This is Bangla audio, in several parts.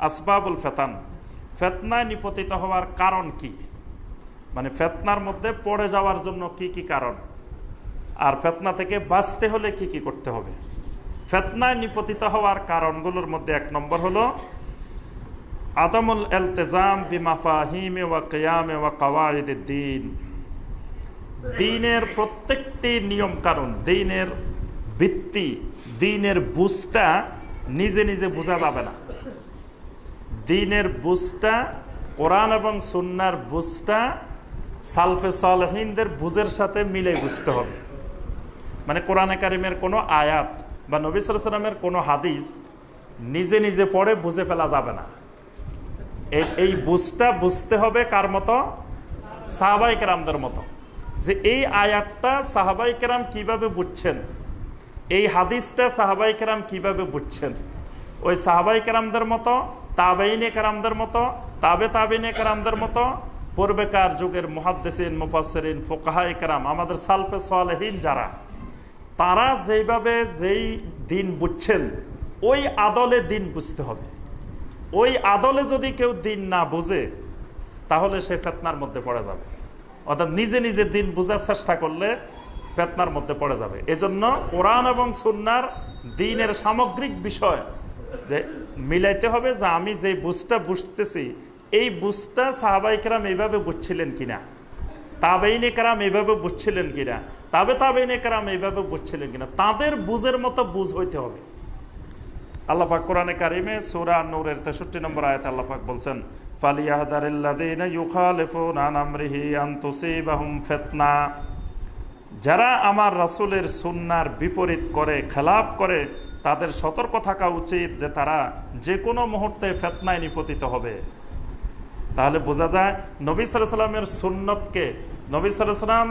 আসবাবুল ফেতান। ফেতনায় নিপতিত হওয়ার কারণ কি? মানে ফেতনার মধ্যে পড়ে যাওয়ার জন্য কি কি কারণ? আর ফেতনা থেকে বাঁচতে হলে কি কি করতে হবে? ফেতনায় নিপতিত হওয়ার কারণগুলোর মধ্যে এক নম্বর হলো, আদমুল এলতেজাম বিমাফাহিমে ওয়া কেয়ামে ওয়া কাওয়াইদ দিন দিনের প্রত্যেকটি নিয়ম কারণ দিনের ভিত্তি দিনের বুঝটা নিজে নিজে বোঝা যাবে না। দিনের বুঝটা, কোরআন এবং সুন্নার বুঝটা, সালফে সালহিনদের বুঝের সাথে মিলে বুঝতে হবে। মানে কোরআনে কারিমের কোনো আয়াত বা নবী সালামের কোনো হাদিস নিজে নিজে পড়ে বুঝে ফেলা যাবে না। এই- বুঝটা বুঝতে হবে কার মতো? সাহাবাই কেরামদের মতো। যে এই আয়াতটা সাহাবাই কেরাম কীভাবে বুঝছেন? এই হাদিসটা সাহাবাই কেরাম কীভাবে বুঝছেন? ওই সাহাবাই কেরামদের মতো তাবেইনে কেরামদের মতো, তাবে তাবেইনে কেরামদের মতো, পূর্বেকার যুগের মুহাদ্দেসিন মুফাসরিন ফোকাহাই কেরাম, আমাদের সালফে সালেহীন যারা, তারা যেইভাবে যেই দিন বুঝছেন, ওই আদলে দিন বুঝতে হবে। ওই আদলে যদি কেউ দিন না বুঝে, তাহলে সে ফেতনার মধ্যে পড়ে যাবে। অর্থাৎ নিজে নিজে দিন বোঝার চেষ্টা করলে ফেতনার মধ্যে পড়ে যাবে। এজন্য কোরআন এবং সুন্নার দিনের সামগ্রিক বিষয় মিলাইতে হবে যে আমি যে বুঝটা বুঝতেছি, এই বুঝটা সাহাবাইকেরাম এইভাবে বুঝছিলেন কিনা? তাবেইনে কারাম এইভাবে বুঝছিলেন কিনা? তাবে তাবেইনে কারাম এইভাবে বুঝছিলেন কিনা? তাদের বুঝের মতো বুঝ হইতে হবে। আল্লাপাক কোরআনে কারিমে সুরা নূরের 63 নম্বর আয়াতে আল্লাপাক বলছেন যারা আমার রাসূলের সুন্নার বিপরীত করে, খেলাপ করে তাদের সতর্ক থাকা উচিত যে তারা যে কোনো মুহূর্তে ফেতনায় নিপতিত হবে। তাহলে বোঝা যায় নবী সাল্লামের সুন্নতকে, নবী সাল্লাম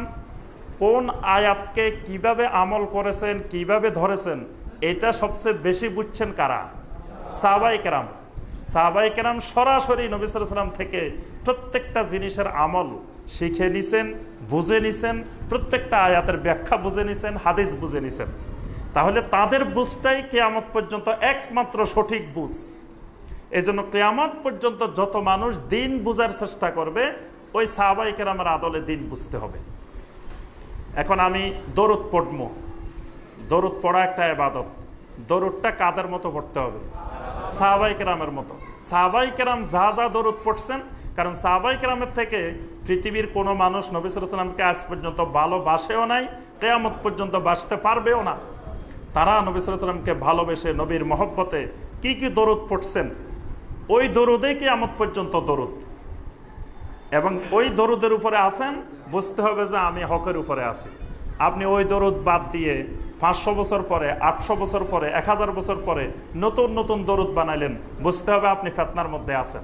কোন আয়াতকে কীভাবে আমল করেছেন, কীভাবে ধরেছেন, এটা সবচেয়ে বেশি বুঝছেন কারা? সাহাবাই কেরাম। সাহাবাই কেরাম সরাসরি নবী সাল্লাম থেকে প্রত্যেকটা জিনিসের আমল শিখে নিছেন, বুঝে নিছেন, প্রত্যেকটা আয়াতের ব্যাখ্যা বুঝে নিছেন, হাদিস বুঝে নিছেন। তাহলে তাদের বুঝটাই কেয়ামত পর্যন্ত একমাত্র সঠিক বুঝ। এই জন্য কেয়ামত পর্যন্ত যত মানুষ দিন বুঝার চেষ্টা করবে, ওই সাহাবাই কেরামের আদলে দিন বুঝতে হবে। এখন আমি দরুদ পড়ব। দরুদ পড়া একটা এবাদত দরুদটা কাদের মতো পড়তে হবে? সাহাবাই কেরামের মতো। সাহাবাই কেরাম যা যা দরুদ পড়ছেন, কারণ সাহাবাই কেরামের থেকে পৃথিবীর কোনো মানুষ নবী সালামকে আজ পর্যন্ত ভালোবাসেও নাই, কেয়ামত পর্যন্ত বাসতে পারবেও না। তারা নবী সালামকে ভালোবেসে নবীর মহব্বতে কি কি দরুদ পড়ছেন, ওই দরুদেই কি আমত পর্যন্ত দরুদ। এবং ওই দরুদের উপরে আছেন, বুঝতে হবে যে আমি হকের উপরে আছি। আপনি ওই দরুদ বাদ দিয়ে পাঁচশো বছর পরে, আটশো বছর পরে, এক হাজার বছর পরে নতুন নতুন দরুদ বানাইলেন, বুঝতে হবে আপনি ফেতনার মধ্যে আছেন।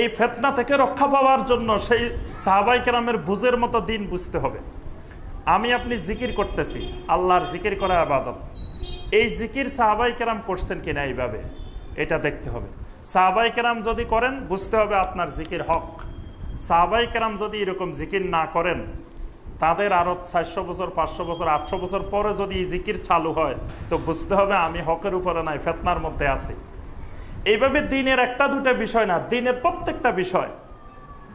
এই ফেতনা থেকে রক্ষা পাওয়ার জন্য সেই সাহাবাই কেরামের বুঝের মতো দিন বুঝতে হবে। আমি আপনি জিকির করতেছি, আল্লাহর জিকির করা আবাদত। এই জিকির সাহাবাই কেরাম করছেন কিনা এইভাবে? এটা দেখতে হবে। সাহাবাই কেরাম যদি করেন, বুঝতে হবে আপনার জিকির হক। সাহাবাই কেরাম যদি এরকম জিকির না করেন, তাদের আরও চারশো বছর, পাঁচশো বছর, আটশো বছর পরে যদি এই জিকির চালু হয়, তো বুঝতে হবে আমি হকের উপরে নাই, ফেতনার মধ্যে আছি। এইভাবে দিনের একটা, দুটা বিষয় না, দিনের প্রত্যেকটা বিষয়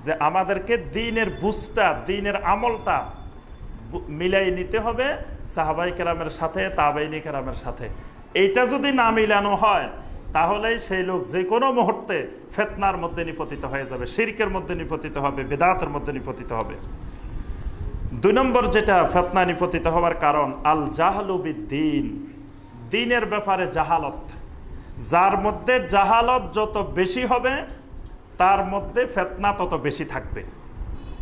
যে আমাদেরকে দিনের বুঝটা, দিনের আমলটা মিলাই নিতে হবে সাহাবাই কেরামের সাথে, তাবাইনি কেরামের সাথে। এইটা যদি না মিলানো হয়, তাহলেই সেই লোক যে কোনো মুহূর্তে ফেতনার মধ্যে নিপতিত হয়ে যাবে, শিরকের মধ্যে নিপতিত হবে, বেদাতের মধ্যে নিপতিত হবে। দুই নম্বর যেটা, ফেতনা নিপতিত হওয়ার কারণ আল জাহালুবিদ্দিন দিনের ব্যাপারে জাহালত। যার মধ্যে জাহালত যত বেশি হবে, তার মধ্যে ফেতনা তত বেশি থাকবে।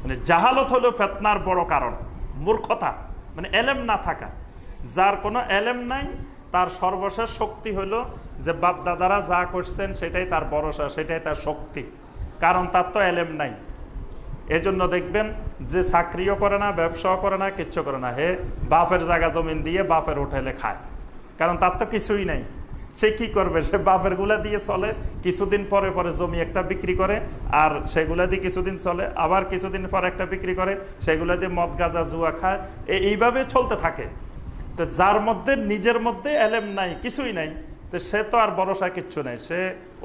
মানে জাহালত হলো ফেতনার বড় কারণ। মূর্খতা মানে এলেম না থাকা। যার কোনো এলেম নাই, তার সর্বশেষ শক্তি হলো যে বাপ দাদারা যা করছেন সেটাই তার ভরসা, সেটাই তার শক্তি। কারণ তার তো এলেম নাই। এজন্য দেখবেন যে চাকরিও করে না, ব্যবসাও করে না, কিচ্ছু করে না। হে, বাপের জায়গা জমিন দিয়ে বাপের হোটেলে খায়। কারণ তার তো কিছুই নাই। সে কি করবে? সে বাপেরগুলা দিয়ে চলে, কিছুদিন পরে পরে জমি একটা বিক্রি করে, আর সেগুলা দিয়ে কিছুদিন চলে, আবার কিছুদিন পর একটা বিক্রি করে, সেগুলা দিয়ে মদ, গাঁজা, জুয়া খায়। এইভাবে চলতে থাকে। তো যার মধ্যে, নিজের মধ্যে এলেম নাই, কিছুই নাই, তো সে তো আর ভরসা কিচ্ছু নেই। সে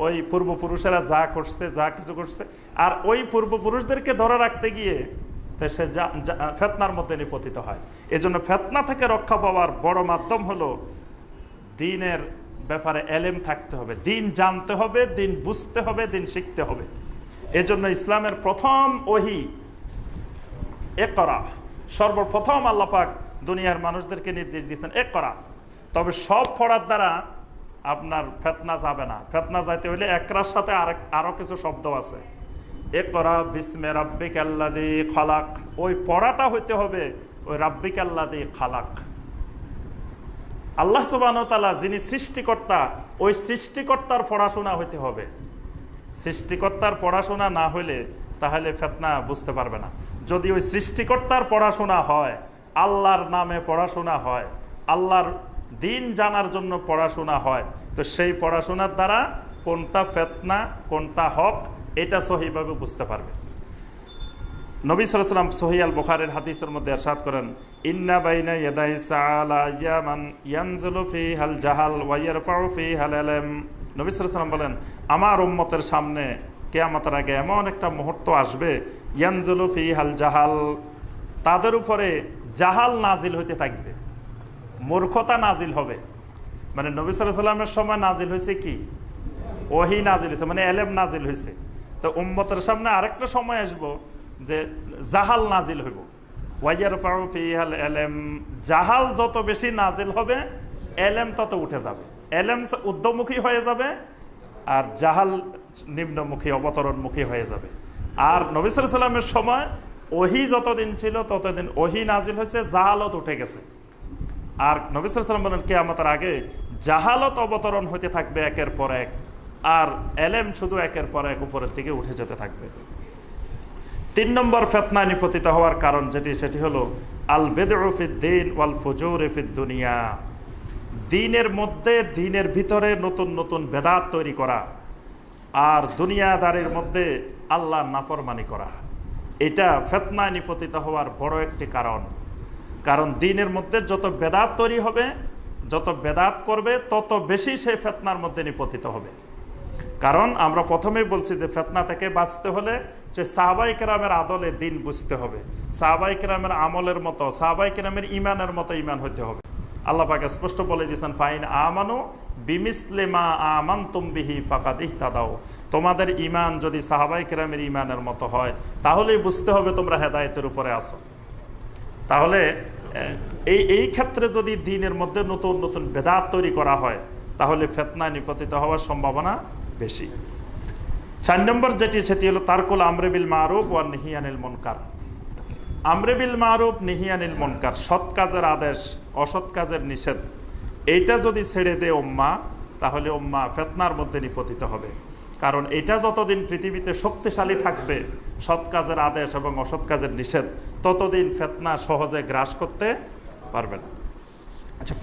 ওই পূর্বপুরুষেরা যা করছে, যা কিছু করছে, আর ওই পূর্বপুরুষদেরকে ধরে রাখতে গিয়ে, তো সে ফেতনার মধ্যে নিপতিত হয়। এজন্য ফেতনা থেকে রক্ষা পাওয়ার বড় মাধ্যম হলো দিনের ব্যাপারে এলেম থাকতে হবে, দিন জানতে হবে, দিন বুঝতে হবে, দিন শিখতে হবে। এজন্য ইসলামের প্রথম ওহি এ করা সর্বপ্রথম আল্লাপাক দুনিয়ার মানুষদেরকে নির্দেশ দিয়েছেন এ করা তবে সব পড়ার দ্বারা আপনার ফেতনা যাবে না। ফেতনা যাইতে হলে একরার সাথে আরেক আরও কিছু শব্দ আছে। এ করা বিসমে রাব্বিক আল্লাদি খালাক। ওই পড়াটা হইতে হবে, ওই রাব্বিক আল্লাদি খালাক। আল্লাহ সুবাহতালা যিনি সৃষ্টিকর্তা, ওই সৃষ্টিকর্তার পড়াশোনা হইতে হবে। সৃষ্টিকর্তার পড়াশোনা না হইলে তাহলে ফেতনা বুঝতে পারবে না। যদি ওই সৃষ্টিকর্তার পড়াশোনা হয়, আল্লাহর নামে পড়াশোনা হয়, আল্লাহর দিন জানার জন্য পড়াশোনা হয়, তো সেই পড়াশোনার দ্বারা কোনটা ফেতনা, কোনটা হক, এটা সহিভাবে বুঝতে পারবে। নবী সালাম সহিয়াল বুখারের হাদিসের মধ্যে এরশাদ করেন, ইন্না বাইনা ইয়াদাই সাআলা ইয়ামান ইয়ানজুলু ফি হাল জাহাল ওয়া ইয়ারফাউ ফি হাল ইলম নবী সালাম বলেন, আমার উম্মতের সামনে কিয়ামতের আগে এমন একটা মুহূর্ত আসবে, ইয়ানজুলু ফি হাল জাহাল, তাদের উপরে জাহাল নাজিল হইতে থাকবে, মূর্খতা নাজিল হবে। মানে নবী সাল্লামের সময় নাজিল হয়েছে কি? ওহি নাজিল হয়েছে মানে এলেম নাজিল হয়েছে তো উম্মতের সামনে আরেকটা সময় আসব যে জাহাল নাজিল হইব। ওয়াইয়ার ফাউ ফিহাল এলেম জাহাল যত বেশি নাজিল হবে এলেম তত উঠে যাবে। এলেম উদ্যমুখী হয়ে যাবে, আর জাহাল নিম্নমুখী, অবতরণমুখী হয়ে যাবে। আর নবী সাল্লামের সময় ওহি যতদিন ছিল, ততদিন ওহি নাজিল হয়েছে, জাহালত উঠে গেছে। আর নবিসাম বলেন কে আমাদের আগে জাহালত অবতরণ হতে থাকবে একের পর এক, আর এলেম শুধু একের পর এক উপরের দিকে উঠে যেতে থাকবে। তিন নম্বর ফেতনা নিপতিত হওয়ার কারণ যেটি, সেটি হলো আল বেদরফিদ্দিন ওয়াল ফজুর দুনিয়া দিনের মধ্যে দিনের ভিতরে নতুন নতুন বেদাত তৈরি করা আর দুনিয়াদারের মধ্যে আল্লাহ নাফরমানি করা। এটা ফেতনায় নিপতিত হওয়ার বড় একটি কারণ। কারণ দিনের মধ্যে যত বেদাত তৈরি হবে, যত বেদাত করবে, তত বেশি সে ফেতনার মধ্যে নিপতিত হবে। কারণ আমরা প্রথমেই বলছি যে ফেতনা থেকে বাঁচতে হলে যে সাহাবাই কেরামের আদলে দিন বুঝতে হবে। সাহাবাই কেরামের আমলের মতো, সাহাবাই কেরামের ইমানের মতো ইমান হতে হবে। আল্লাহ পাকে স্পষ্ট বলে দিয়েছেন, ফাইন আমানো বিমিসলেমা আমান তুমবিহি ফাকাদিহ তাদাও তোমাদের ইমান যদি সাহাবাই কেরামের ইমানের মতো হয়, তাহলেই বুঝতে হবে তোমরা হেদায়তের উপরে আসো তাহলে এই এই ক্ষেত্রে যদি দিনের মধ্যে নতুন নতুন বেদাত তৈরি করা হয়, তাহলে ফেতনা নিপতিত হওয়ার সম্ভাবনা বেশি। চার নম্বর যেটি, সেটি হলো তারকুল আমরেবিল মারুফ ওয়ান নিহিয়ানিল মনকার। আমরেবিল মারুফ নিহিয়ানিল মনকার, সৎ কাজের আদেশ, অসৎ কাজের নিষেধ, এইটা যদি ছেড়ে দেয় ওম্মা তাহলে ওম্মা ফেতনার মধ্যে নিপতিত হবে। কারণ এটা যতদিন পৃথিবীতে শক্তিশালী থাকবে, সৎ কাজের আদেশ এবং অসৎ কাজের নিষেধ, ততদিন ফেতনা সহজে গ্রাস করতে পারবে না। আচ্ছা